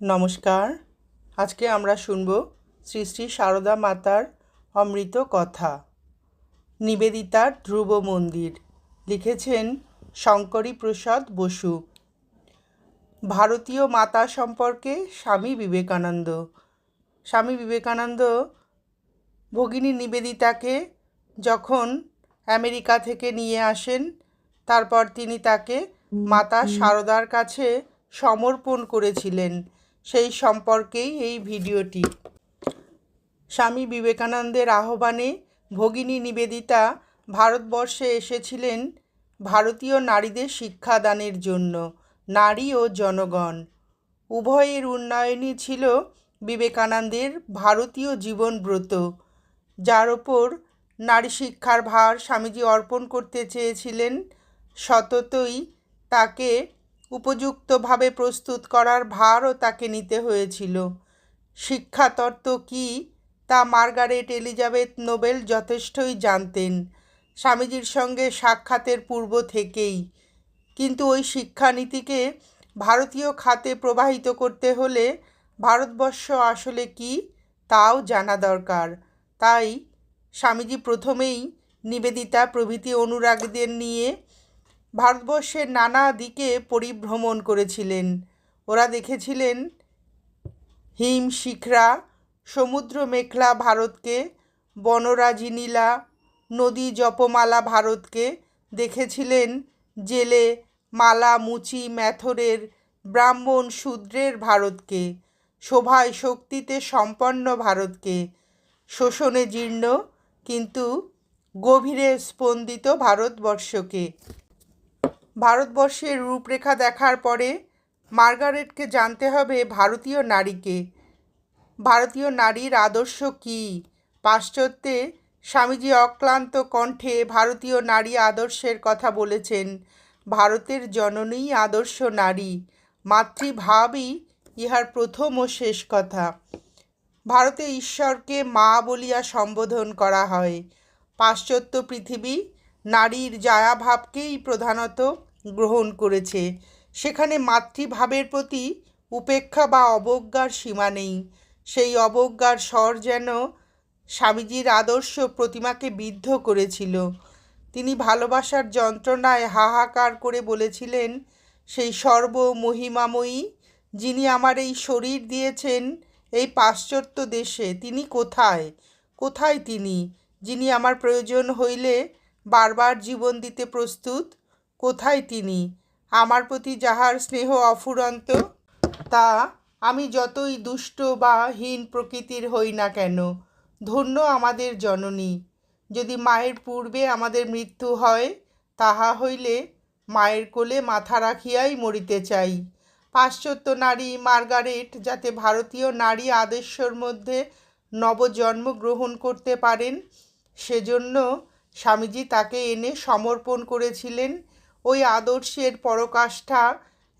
নমস্কার। আজকে আমরা শুনব শ্রী শ্রী সারদা মাতার অমৃত কথা। নিবেদিতার ধ্রুব মন্দির। লিখেছেন শঙ্করী প্রসাদ বসু। ভারতীয় মাতা সম্পর্কে স্বামী বিবেকানন্দ। স্বামী বিবেকানন্দ ভগিনী নিবেদিতাকে যখন আমেরিকা থেকে নিয়ে আসেন, তারপর তিনি তাকে মাতা সারদার কাছে সমর্পণ করেছিলেন। সেই সম্পর্কেই এই ভিডিওটি। স্বামী বিবেকানন্দের আহ্বানে ভগিনী নিবেদিতা ভারতবর্ষে এসেছিলেন ভারতীয় নারীদের শিক্ষাদানের জন্য, নারী ও জনগণ। উভয়ের উন্নয়নই ছিল বিবেকানন্দের ভারতীয় জীবনব্রত যার ওপর নারী শিক্ষার ভার স্বামীজি অর্পণ করতে চেয়েছিলেন, সততই তাকে উপযুক্তভাবে প্রস্তুত করার ভারও তাকে নিতে হয়েছিল। শিক্ষাতত্ত্ব কী তা মার্গারেট এলিজাবেথ নোবেল যথেষ্টই জানতেন। স্বামীজির সঙ্গে সাক্ষাতের পূর্ব থেকেই। কিন্তু ওই শিক্ষানীতিকে ভারতীয় খাতে প্রবাহিত করতে হলে ভারতবর্ষ আসলে কি তাও জানা দরকার। তাই স্বামীজি প্রথমেই নিবেদিতা প্রভৃতি অনুরাগীদের নিয়ে ভারতবর্ষের নানা দিকে পরিভ্রমণ করেছিলেন। ওরা দেখেছিলেন হিম শিখরা, সমুদ্র মেখলা ভারতকে, বনরাজি নীলা, নদী জপমালা ভারতকে। দেখেছিলেন জেলে, মালা, মুচি, ম্যাথরের, ব্রাহ্মণ শূদ্রের ভারতকে, শোভায় শক্তিতে সম্পন্ন ভারতকে। শোষণে জীর্ণ, কিন্তু গভীরে স্পন্দিত ভারতবর্ষকে। ভারতবর্ষের রূপরেখা দেখার পরে মার্গারেটকে জানতে হবে ভারতীয় নারীকে। ভারতীয় নারীর আদর্শ কী? পাশ্চাত্যে স্বামীজি অক্লান্ত কণ্ঠে ভারতীয় নারী আদর্শের কথা বলেছেন, ভারতের জননী আদর্শ নারী, মাতৃভাবই ইহার প্রথম ও শেষ কথা। ভারতে ঈশ্বরকে মা বলিয়া সম্বোধন করা হয়। পাশ্চাত্য পৃথিবী নারীর জায়াভাবকেই প্রধানত গ্রহণ করেছে। সেখানে মাতৃভাবের প্রতি উপেক্ষা বা অবজ্ঞার সীমা নেই। সেই অবজ্ঞার স্বর যেন স্বামীজির আদর্শ প্রতিমাকে বিদ্ধ করেছিল। তিনি ভালোবাসার যন্ত্রণায় হাহাকার করে বলেছিলেন, সেই সর্বমহিমাময়ী যিনি আমার এই শরীর দিয়েছেন এই পাশ্চাত্য দেশে, তিনি কোথায়? কোথায় তিনি, যিনি আমার প্রয়োজন হইলে বারবার জীবন দিতে প্রস্তুত? কোথায় তিনি? আমার প্রতি যাহার স্নেহ অফুরন্ত, তা আমি যতই দুষ্ট বা হীন প্রকৃতির হই না কেন, ধন্য আমাদের জননী। যদি মায়ের পূর্বে আমাদের মৃত্যু হয়, তাহা হইলে মায়ের কোলে মাথা রাখিয়াই মরিতে চাই। পাশ্চাত্য নারী মার্গারেট যাতে ভারতীয় নারী আদর্শর মধ্যে নবজন্ম গ্রহণ করতে পারেন, সেজন্য স্বামীজি তাকে এনে সমর্পণ করেছিলেন ওই আদর্শের পরকাষ্ঠা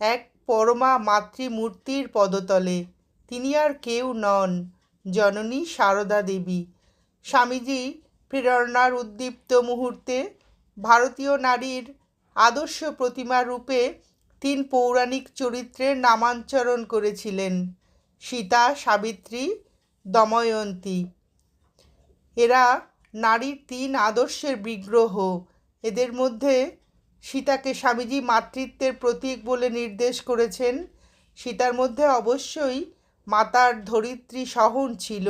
এক পরমা মাতৃমূর্তির পদতলে। তিনি আর কেউ নন, জননী সারদা দেবী। স্বামীজি প্রেরণার উদ্দীপ্ত মুহূর্তে ভারতীয় নারীর আদর্শ প্রতিমা রূপে তিন পৌরাণিক চরিত্রের নামাঞ্চরণ করেছিলেন সীতা, সাবিত্রী, দময়ন্তী। এরা নারীর তিন আদর্শের বিগ্রহ। এদের মধ্যে সীতাকে স্বামীজি মাতৃত্বের প্রতীক বলে নির্দেশ করেছেন। সীতার মধ্যে অবশ্যই মাতার ধরিত্রী সহন ছিল,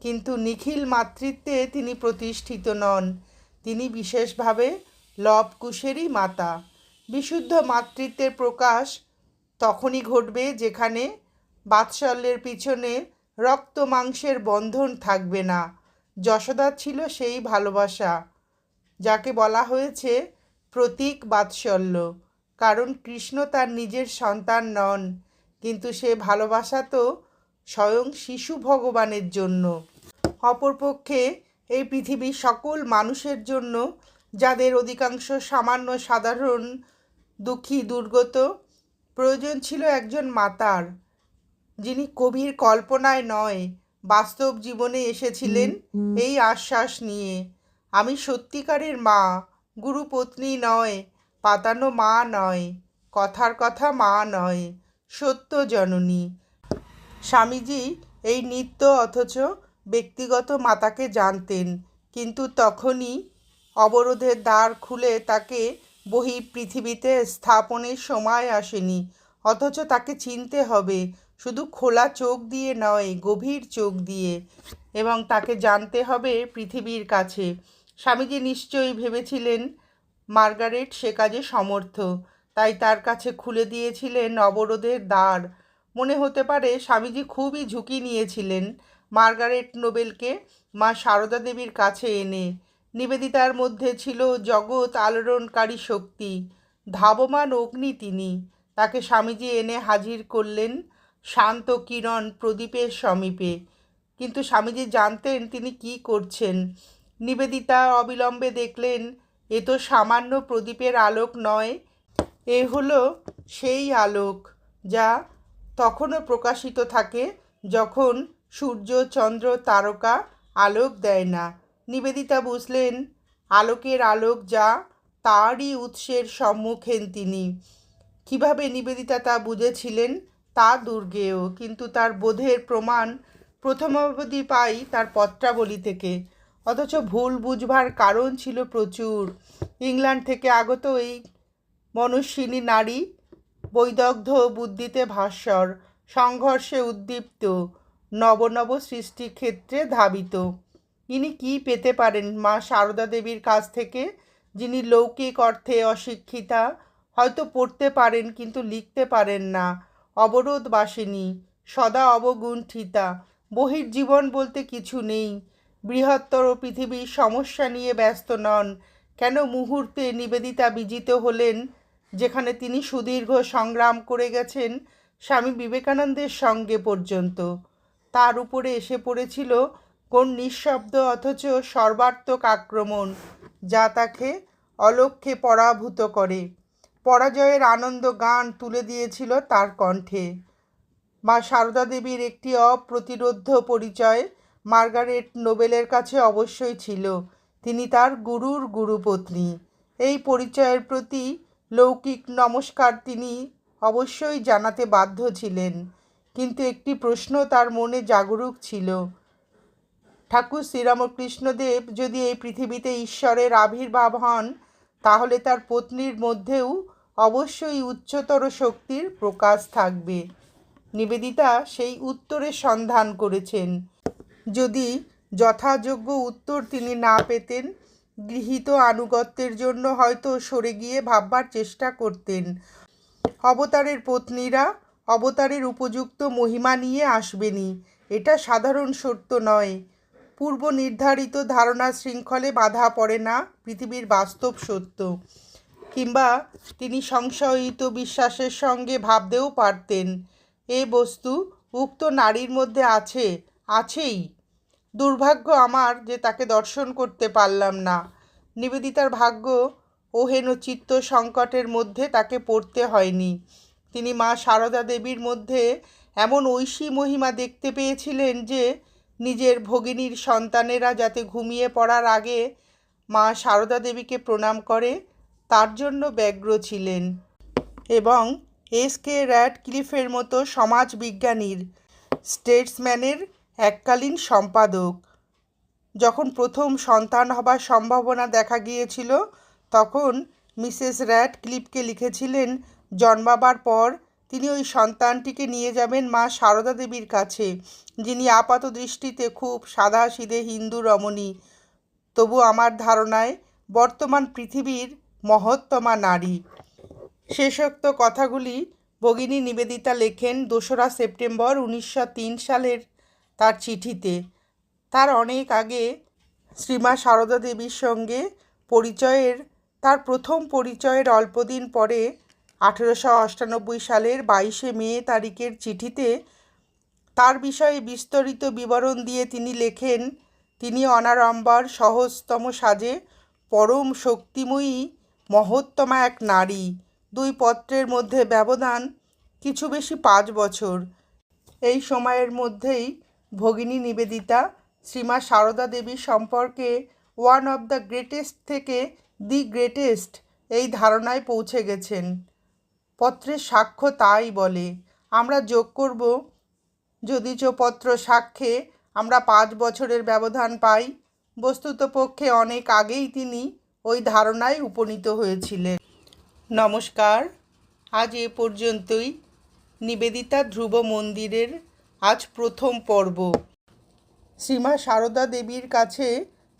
কিন্তু নিখিল মাতৃত্বে তিনি প্রতিষ্ঠিত নন। তিনি বিশেষভাবে লবকুশেরই মাতা। বিশুদ্ধ মাতৃত্বের প্রকাশ তখনই ঘটবে যেখানে বাৎসল্যের পিছনে রক্ত মাংসের বন্ধন থাকবে না। যশোদা ছিল সেই ভালোবাসা, যাকে বলা হয়েছে প্রতীক বাৎসল্য। কারণ কৃষ্ণ তার নিজের সন্তান নন কিন্তু সে ভালোবাসা তো স্বয়ং শিশু ভগবানের জন্য। অপরপক্ষে এই পৃথিবীর সকল মানুষের জন্য যাদের অধিকাংশ সামান্য সাধারণ দুঃখী দুর্গত প্রয়োজন ছিল একজন মাতার যিনি কবির কল্পনায় নয় বাস্তব জীবনে এসেছিলেন এই আশ্বাস নিয়ে। আমি সত্যিকারের মা গুরুপত্নী নয়, পাতানো মা নয়, কথার কথা মা নয়, সত্য জননী। স্বামীজি এই নিত্য অথচ ব্যক্তিগত মাতাকে জানতেন, কিন্তু তখনই অবরোধের দ্বার খুলে তাকে বহি পৃথিবীতে স্থাপনের সময় আসেনি, অথচ তাকে চিনতে হবে, শুধু খোলা চোখ দিয়ে নয়, গভীর চোখ দিয়ে, এবং তাকে জানতে হবে পৃথিবীর কাছে। স্বামীজি নিশ্চয়ই ভেবেছিলেন মার্গারেট সে কাজে সমর্থ, তাই তার কাছে খুলে দিয়েছিলেন অবরোধের দ্বার। মনে হতে পারে স্বামীজি খুবই ঝুঁকি নিয়েছিলেন মার্গারেট নোবেলকে মা সারদা দেবীর কাছে এনে। নিবেদিতার মধ্যে ছিল জগৎ আলোড়নকারী শক্তি, ধাবমান অগ্নি তিনি। তাকে স্বামীজি এনে হাজির করলেন শান্ত কিরণ প্রদীপের সমীপে। কিন্তু স্বামীজি জানতেন তিনি কি করছেন। নিবেদিতা অবিলম্বে দেখলেন, এ তো সামান্য প্রদীপের আলোক নয়, এ হলো সেই আলোক যা তখনও প্রকাশিত থাকে যখন সূর্য, চন্দ্র, তারকা আলোক দেয় না। নিবেদিতা বুঝলেন, আলোকের আলোক যা তারই উৎসের সম্মুখেন তিনি। কীভাবে নিবেদিতা তা বুঝেছিলেন তা দুর্গেয়, কিন্তু তার বোধের প্রমাণ প্রথম অবধি পাই তার পত্রাবলী থেকে। অথচ ভুল বুঝবার কারণ ছিল প্রচুর। ইংল্যান্ড থেকে আগত এই মনস্বিনী নারী বৈদগ্ধ বুদ্ধিতে ভাস্বর, সংঘর্ষে উদ্দীপ্ত নব নব সৃষ্টিক্ষেত্রে ধাবিত। ইনি কি পেতে পারেন মা সারদা দেবীর কাছ থেকে? যিনি লৌকিক অর্থে অশিক্ষিতা, হয়তো পড়তে পারেন কিন্তু লিখতে পারেন না। অবরোধ বাসিনী সদা অবগুণ্ঠিতা, বহির্জীবন বলতে কিছু নেই। বৃহত্তর পৃথিবীর সমস্যা নিয়ে ব্যস্ত নন। কেন মুহূর্তে নিবেদিতা বিজিত হলেন, যেখানে তিনি সুদীর্ঘ সংগ্রাম করে গেছেন স্বামী বিবেকানন্দের সঙ্গে পর্যন্ত। তার উপরে এসে পড়েছিল কোন নিঃশব্দ অথচ সর্বাত্মক আক্রমণ, যা তাকে অলক্ষ্যে পরাভূত করে। পরাজয়ের আনন্দ গান তুলে দিয়েছিল তার কণ্ঠে। মা সারদা দেবীর একটি অপ্রতিরোধ্য পরিচয় মার্গারেট নোবেলের কাছে অবশ্যই ছিল। তিনি তার গুরুর গুরুপত্নী। এই পরিচয়ের প্রতি লৌকিক নমস্কার তিনি অবশ্যই জানাতে বাধ্য ছিলেন। কিন্তু একটি প্রশ্ন তার মনে জাগরুক ছিল। ঠাকুর শ্রীরামকৃষ্ণদেব যদি এই পৃথিবীতে ঈশ্বরের আবির্ভাব হন, তাহলে তার পত্নীর মধ্যেও অবশ্যই উচ্চতর শক্তির প্রকাশ থাকবে। নিবেদিতা সেই উত্তরের সন্ধান করেছেন। যদি যথাযোগ্য উত্তর তিনি না পেতেন, গৃহীত আনুগত্যের জন্য হয়তো সরে গিয়ে ভাববার চেষ্টা করতেন। অবতারের পত্নীরা অবতারের উপযুক্ত মহিমা নিয়ে আসবেনি, এটা সাধারণ সত্য নয়। পূর্ব নির্ধারিত ধারণা শৃঙ্খলে বাধা পড়ে না পৃথিবীর বাস্তব সত্য, কিংবা তিনি সংশয়িত বিশ্বাসের সঙ্গে ভাবতেও পারতেন। এ বস্তু উক্ত নারীর মধ্যে আছে, আছেই। দুর্ভাগ্য আমার যে তাকে দর্শন করতে পারলাম না। নিবেদিতার ভাগ্য, ওহেন চিত্ত সংকটের মধ্যে তাকে পড়তে হয়নি। তিনি মা সারদা দেবীর মধ্যে এমন ঐশী মহিমা দেখতে পেয়েছিলেন যে, নিজের ভগিনীর সন্তানেরা যাতে ঘুমিয়ে পড়ার আগে মা সারদা দেবীকে প্রণাম করে, তার জন্য ব্যগ্র ছিলেন এবং এস কে র্যাড ক্লিফের মতো সমাজবিজ্ঞানীর, স্টেটসম্যানের এককালীন সম্পাদক। যখন প্রথম সন্তান হবার সম্ভাবনা দেখা গিয়েছিল, তখন মিসেস র্যাট ক্লিপকে লিখেছিলেন, জন্মাবার পর তিনি ওই সন্তানটিকে নিয়ে যাবেন মা সারদা দেবীর কাছে, যিনি আপাত দৃষ্টিতে খুব সাদা সিধে হিন্দু রমণী। তবু আমার ধারণায় বর্তমান পৃথিবীর মহত্তমা নারী। শেষোক্ত কথাগুলি ভগিনী নিবেদিতা লেখেন দোসরা সেপ্টেম্বর উনিশশো তিন সালের তার চিঠিতে। তার অনেক আগে শ্রীমা সারদা দেবীর সঙ্গে পরিচয়ের, তার প্রথম পরিচয়ের অল্পদিন পরে আঠেরোশো অষ্টানব্বই সালের বাইশে মে তারিখের চিঠিতে তার বিষয়ে বিস্তারিত বিবরণ দিয়ে তিনি লেখেন, তিনি অনারম্বর সহজতম সাজে, পরম শক্তিময়ী, মহত্তমা এক নারী। দুই পত্রের মধ্যে ব্যবধান কিছু বেশি পাঁচ বছর। এই সময়ের মধ্যেই ভগিনী নিবেদিতা, শ্রীমা সারদা দেবী সম্পর্কে ওয়ান অব দ্য গ্রেটেস্ট থেকে দি গ্রেটেস্ট এই ধারণায় পৌঁছে গেছেন। পত্রের সাক্ষ্য তাই বলে, আমরা যোগ করব যদিচপত্র সাক্ষ্যে আমরা পাঁচ বছরের ব্যবধান পাই, বস্তুত পক্ষে অনেক আগেই তিনি ওই ধারণায় উপনীত হয়েছিলেন। নমস্কার, আজ এ পর্যন্তই। নিবেদিতা ধ্রুব মন্দিরের আজ প্রথম পর্ব। শ্রীমা সারদা দেবীর কাছে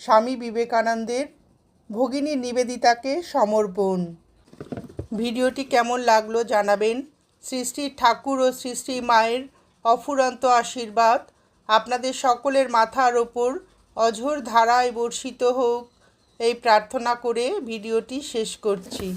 স্বামী বিবেকানন্দের ভগিনী নিবেদিতাকে সমর্পণ। ভিডিওটি কেমন লাগল জানাবেন। শ্রী শ্রী ঠাকুর ও শ্রী শ্রী মায়ের অফুরন্ত আশীর্বাদ। আপনাদের সকলের মাথার ওপর অঝোর ধারায় বর্ষিত হোক, এই প্রার্থনা করে ভিডিওটি শেষ করছি।